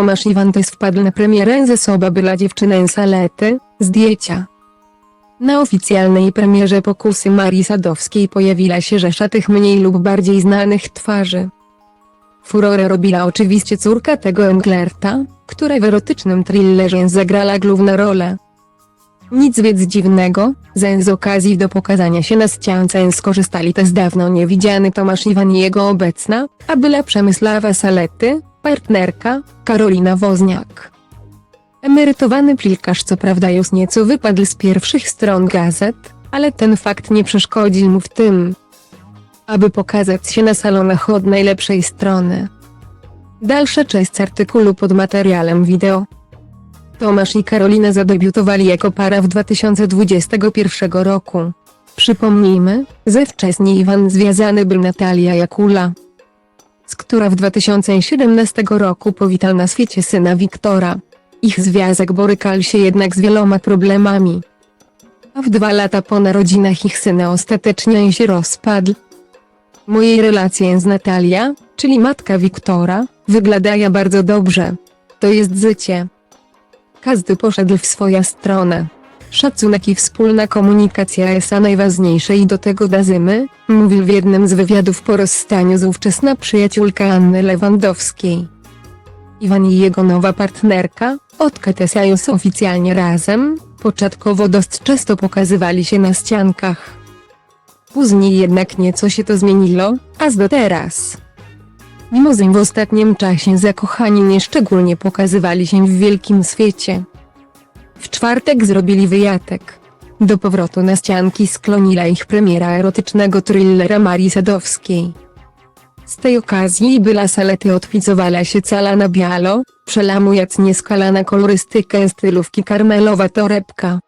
Tomasz Iwantes wpadł na premierę ze Soba była dziewczyna Salety, zdjęcia. Na oficjalnej premierze pokusy Marii Sadowskiej pojawiła się rzesza tych mniej lub bardziej znanych twarzy. Furorę robiła oczywiście córka tego Englerta, która w erotycznym thrillerze zagrała główną rolę. Nic więc dziwnego, że z okazji do pokazania się na ściance skorzystali też dawno niewidziany Tomasz Iwan i jego obecna, a była Przemysława Salety, partnerka, Karolina Wozniak. Emerytowany pilkarz co prawda już nieco wypadł z pierwszych stron gazet, ale ten fakt nie przeszkodził mu w tym, aby pokazać się na salonach od najlepszej strony. Dalsza część artykułu pod materiałem wideo. Tomasz i Karolina zadebiutowali jako para w 2021 roku. Przypomnijmy, że wcześniej Iwan związany był Natalia Jakula, która w 2017 roku powitał na świecie syna Wiktora. Ich związek borykał się jednak z wieloma problemami. A w dwa lata po narodzinach ich syna ostatecznie się rozpadł. Mojej relacje z Natalia, czyli matka Wiktora, wyglądają bardzo dobrze. To jest życie. Każdy poszedł w swoją stronę. Szacunek i wspólna komunikacja jest najważniejsze i do tego dazymy, mówił w jednym z wywiadów po rozstaniu z ówczesna przyjaciółka Anny Lewandowskiej. Iwan i jego nowa partnerka, Otka Tesają są oficjalnie razem, początkowo dość często pokazywali się na ściankach. Później jednak nieco się to zmieniło, aż do teraz. Mimo że w ostatnim czasie zakochani nieszczególnie pokazywali się w wielkim świecie. W czwartek zrobili wyjatek. Do powrotu na ścianki skloniła ich premiera erotycznego thrillera Marii Sadowskiej. Z tej okazji była salety odpicowała się cala na bialo, przelamując nieskalana kolorystykę stylówki karmelowa torebka.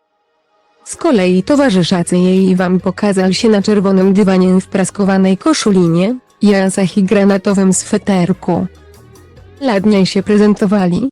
Z kolei towarzyszacy jej wam pokazał się na czerwonym dywanie w praskowanej koszulinie, jasach i granatowym sweterku. Ladnie się prezentowali,